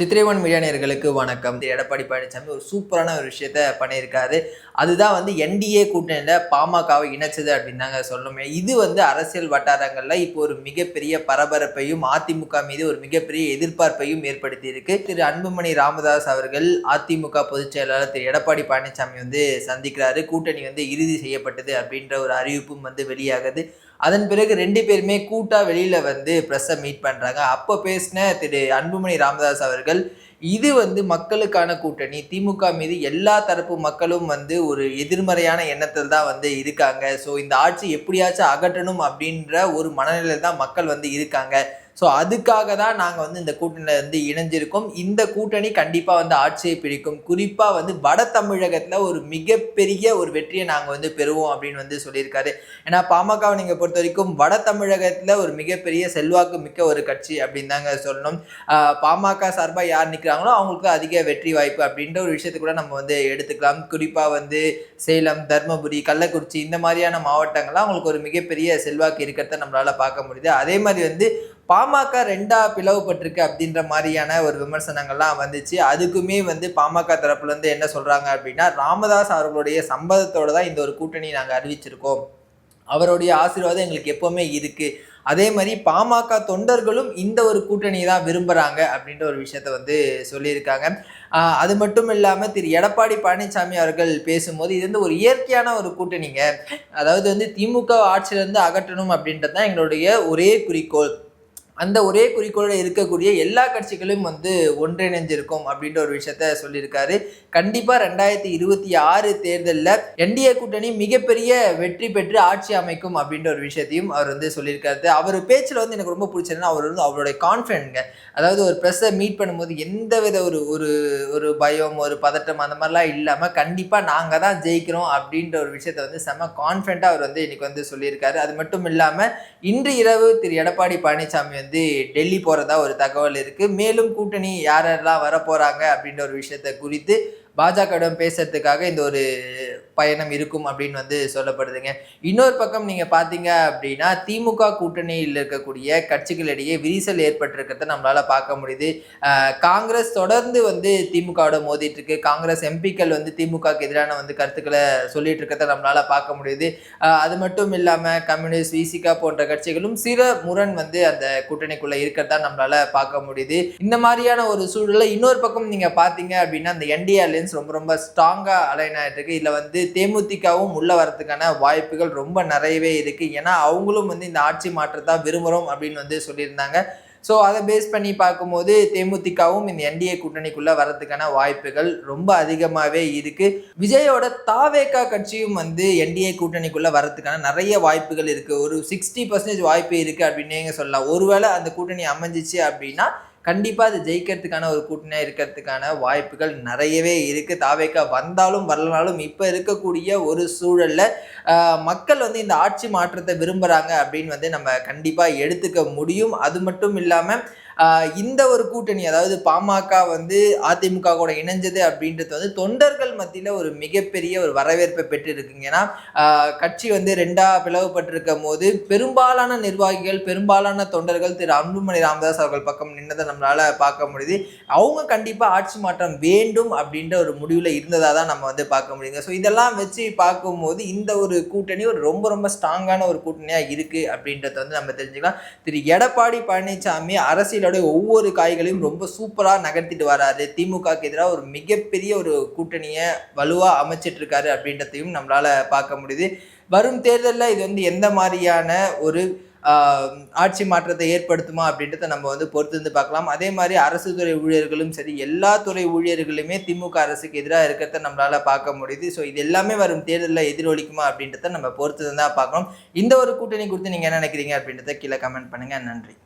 சித்திரைவன் media நேயர்களுக்கு வணக்கம். திரு எடப்பாடி பழனிசாமி ஒரு சூப்பரான ஒரு விஷயத்த பண்ணியிருக்காரு. அதுதான் வந்து என்டிஏ கூட்டணியில் பாமகவை இணைச்சது அப்படின்னு தாங்க சொல்லணுமே இது வந்து அரசியல் வட்டாரங்களில் இப்போ ஒரு மிகப்பெரிய பரபரப்பையும் அதிமுக மீது ஒரு மிகப்பெரிய எதிர்பார்ப்பையும் ஏற்படுத்தியிருக்கு. திரு அன்புமணி ராமதாஸ் அவர்கள் அதிமுக பொதுச் செயலாளர் திரு எடப்பாடி பழனிசாமி வந்து சந்திக்கிறாரு. கூட்டணி வந்து இறுதி செய்யப்பட்டது அப்படின்ற ஒரு அறிவிப்பும் வந்து வெளியாகுது. அதன் பிறகு ரெண்டு பேருமே கூட்டாக வெளியில் வந்து ப்ரெஸ்ஸை மீட் பண்ணுறாங்க அப்போ பேசின திரு அன்புமணி ராமதாஸ் அவர்கள் இது வந்து மக்களுக்கான கூட்டணி. திமுக மீது எல்லா தரப்பு மக்களும் வந்து ஒரு எதிர்மறையான எண்ணத்தில் தான் வந்து இருக்காங்க. ஸோ இந்த ஆட்சி எப்படியாச்சும் அகற்றணும் அப்படின்ற ஒரு மனநிலையில் தான் மக்கள் வந்து இருக்காங்க. ஸோ அதுக்காக தான் நாங்கள் வந்து இந்த கூட்டணியில் வந்து இணைஞ்சிருக்கோம். இந்த கூட்டணி கண்டிப்பாக வந்து ஆட்சியை பிடிக்கும். குறிப்பாக வந்து வட தமிழகத்தில் ஒரு மிகப்பெரிய ஒரு வெற்றியை நாங்கள் வந்து பெறுவோம் அப்படின்னு வந்து சொல்லியிருக்காரு. ஏன்னா பாமகவை நீங்கள் பொறுத்த வரைக்கும் வட தமிழகத்தில் ஒரு மிகப்பெரிய செல்வாக்கு மிக்க ஒரு கட்சி அப்படின்னு தாங்க சொல்லணும். பாமக சார்பாக யார் நிற்கிறாங்களோ அவங்களுக்கு அதிக வெற்றி வாய்ப்பு அப்படின்ற ஒரு விஷயத்தை கூட நம்ம வந்து எடுத்துக்கலாம். குறிப்பாக வந்து சேலம் தர்மபுரி கள்ளக்குறிச்சி இந்த மாதிரியான மாவட்டங்கள்லாம் அவங்களுக்கு ஒரு மிகப்பெரிய செல்வாக்கு இருக்கிறத நம்மளால் பார்க்க முடியுது. அதே மாதிரி வந்து பாமக ரெண்டா பிளவுபட்டிருக்கு அப்படின்ற மாதிரியான ஒரு விமர்சனங்கள்லாம் வந்துச்சு. அதுக்குமே வந்து பாமக தரப்புல இருந்து என்ன சொல்றாங்க அப்படின்னா ராமதாஸ் அவர்களுடைய சம்பதத்தோடு தான் இந்த ஒரு கூட்டணி நாங்கள் அறிவிச்சிருக்கோம். அவருடைய ஆசீர்வாதம் எங்களுக்கு எப்பவுமே இருக்கு. அதே மாதிரி பாமக தொண்டர்களும் இந்த ஒரு கூட்டணியை தான் விரும்புகிறாங்க அப்படின்ற ஒரு விஷயத்த வந்து சொல்லியிருக்காங்க. அது மட்டும் இல்லாமல் திரு எடப்பாடி பழனிசாமி அவர்கள் பேசும்போது இது வந்து ஒரு இயற்கையான ஒரு கூட்டணிங்க. அதாவது வந்து திமுக ஆட்சியிலேருந்து அகற்றணும் அப்படின்றது தான் எங்களுடைய ஒரே குறிக்கோள். அந்த ஒரே குறிக்கோளோட இருக்கக்கூடிய எல்லா கட்சிகளும் வந்து ஒன்றிணைஞ்சிருக்கும் அப்படின்ற ஒரு விஷயத்த சொல்லியிருக்காரு. கண்டிப்பா ரெண்டாயிரத்தி இருபத்தி ஆறு தேர்தலில் என்டிஏ கூட்டணி மிகப்பெரிய வெற்றி பெற்று ஆட்சி அமைக்கும் அப்படின்ற ஒரு விஷயத்தையும் அவர் வந்து சொல்லியிருக்காரு. அவர் பேச்சில் வந்து எனக்கு ரொம்ப பிடிச்சதுன்னா அவர் வந்து அவருடைய கான்ஃபிடென்ட்ங்க அதாவது ஒரு ப்ரெஸ்ஸை மீட் பண்ணும்போது எந்த வித ஒரு ஒரு ஒரு பயம் ஒரு பதட்டம் அந்த மாதிரிலாம் இல்லாமல் கண்டிப்பாக நாங்கள் தான் ஜெயிக்கிறோம் அப்படின்ற ஒரு விஷயத்த வந்து செம கான்ஃபிடென்ட்டாக அவர் வந்து இன்னைக்கு வந்து சொல்லியிருக்காரு. அது மட்டும் இல்லாமல் இன்று இரவு திரு எடப்பாடி பழனிசாமி வந்து டெல்லி போகிறதா ஒரு தகவல் இருக்குது மேலும் கூட்டணி யாரெல்லாம் வர போகிறாங்க அப்படின்ற ஒரு விஷயத்தை குறித்து பாஜகவிடம் பேசுறதுக்காக இந்த ஒரு பயணம் இருக்கும் அப்படின்னு வந்து சொல்லப்படுதுங்க. இன்னொரு பக்கம் நீங்கள் பார்த்தீங்க அப்படின்னா திமுக கூட்டணியில் இருக்கக்கூடிய கட்சிகளிடையே விரிசல் ஏற்பட்டிருக்கிறத நம்மளால பார்க்க முடியுது. காங்கிரஸ் தொடர்ந்து வந்து திமுகவோட மோதிட்டு இருக்கு. காங்கிரஸ் எம்பிக்கள் வந்து திமுகக்கு எதிரான வந்து கருத்துக்களை சொல்லிட்டு இருக்கிறத நம்மளால பார்க்க முடியுது. அது மட்டும் இல்லாமல் கம்யூனிஸ்ட் விசிகா போன்ற கட்சிகளும் சில முரண் வந்து அந்த கூட்டணிக்குள்ள இருக்கிறதா நம்மளால பார்க்க முடியுது. இந்த மாதிரியான ஒரு சூழலை இன்னொரு பக்கம் நீங்க பாத்தீங்க அப்படின்னா அந்த என்டிஆர்ல அலையன்ஸ் ரொம்ப ரொம்ப ஸ்ட்ராங்காக அலைன் ஆகிட்டுருக்கு இதில் வந்து தேமுதிகவும் உள்ளே வரதுக்கான வாய்ப்புகள் ரொம்ப நிறையவே இருக்குது ஏன்னா அவங்களும் வந்து இந்த ஆட்சி மாற்றத்தை விரும்புகிறோம் அப்படின்னு வந்து சொல்லியிருந்தாங்க. ஸோ அதை பேஸ் பண்ணி பார்க்கும்போது தேமுதிகவும் இந்த என்டிஏ கூட்டணிக்குள்ளே வரதுக்கான வாய்ப்புகள் ரொம்ப அதிகமாகவே இருக்குது விஜயோட தாவேகா கட்சியும் வந்து என்டிஏ கூட்டணிக்குள்ளே வரதுக்கான நிறைய வாய்ப்புகள் இருக்குது ஒரு சிக்ஸ்டி பர்சன்டேஜ் வாய்ப்பு இருக்குது அப்படின்னே சொல்லலாம். ஒருவேளை அந்த கூட்டணி அமைஞ்சிச்சு அப்படின்னா கண்டிப்பாக அது ஜெயிக்கிறதுக்கான ஒரு கூட்டணியாக இருக்கிறதுக்கான வாய்ப்புகள் நிறையவே இருக்குது தாவேக்கா வந்தாலும் வரலனாலும் இப்போ இருக்கக்கூடிய ஒரு சூழலில் மக்கள் வந்து இந்த ஆட்சி மாற்றத்தை விரும்புகிறாங்க அப்படின்னு வந்து நம்ம கண்டிப்பாக எடுத்துக்க முடியும். அது மட்டும் இல்லாமல் இந்த ஒரு கூட்டணி அதாவது பாமக வந்து அதிமுக கூட இணைஞ்சது அப்படின்றது வந்து தொண்டர்கள் மத்தியில் ஒரு மிகப்பெரிய ஒரு வரவேற்பை பெற்றிருக்குங்க. ஏன்னா கட்சி வந்து ரெண்டாக பிளவுபட்டிருக்கும் போது பெரும்பாலான நிர்வாகிகள் பெரும்பாலான தொண்டர்கள் திரு அன்புமணி ராமதாஸ் அவர்கள் பக்கம் நின்றதை நம்மளால் பார்க்க முடியுது. அவங்க கண்டிப்பாக ஆட்சி மாற்றம் வேண்டும் அப்படின்ற ஒரு முடிவில் இருந்ததாக தான் நம்ம வந்து பார்க்க முடியுங்க ஸோ இதெல்லாம் வச்சு பார்க்கும்போது இந்த ஒரு கூட்டணி ஒரு ரொம்ப ரொம்ப ஸ்ட்ராங்கான ஒரு கூட்டணியாக இருக்குது அப்படின்றத வந்து நம்ம தெரிஞ்சுக்கலாம். திரு எடப்பாடி பழனிசாமி அரசியலுடைய ஒவ்வொரு காய்களையும் ரொம்ப சூப்பராக நகர்த்திட்டு வராரு. திமுகக்கு எதிராக ஒரு மிகப்பெரிய ஒரு கூட்டணியை வலுவாக அமைச்சிட்டு இருக்காரு அப்படின்றதையும் நம்மளால பார்க்க முடியுது. வரும் தேர்தலில் இது வந்து எந்த மாதிரியான ஒரு ஆட்சி மாற்றத்தை ஏற்படுத்துமா அப்படின்றத நம்ம வந்து பொறுத்து வந்து பார்க்கலாம். அதே மாதிரி அரசு துறை ஊழியர்களும் சரி எல்லா துறை ஊழியர்களுமே திமுக அரசுக்கு எதிராக இருக்கிறத நம்மளால பார்க்க முடியுது. ஸோ இது எல்லாமே வரும் தேர்தலில் எதிரொலிக்குமா அப்படின்றத நம்ம பொறுத்து தான் பார்க்கணும். இந்த ஒரு கூட்டணி குறித்து நீங்கள் என்ன நினைக்கிறீங்க அப்படின்றத கீழே கமெண்ட் பண்ணுங்க. நன்றி.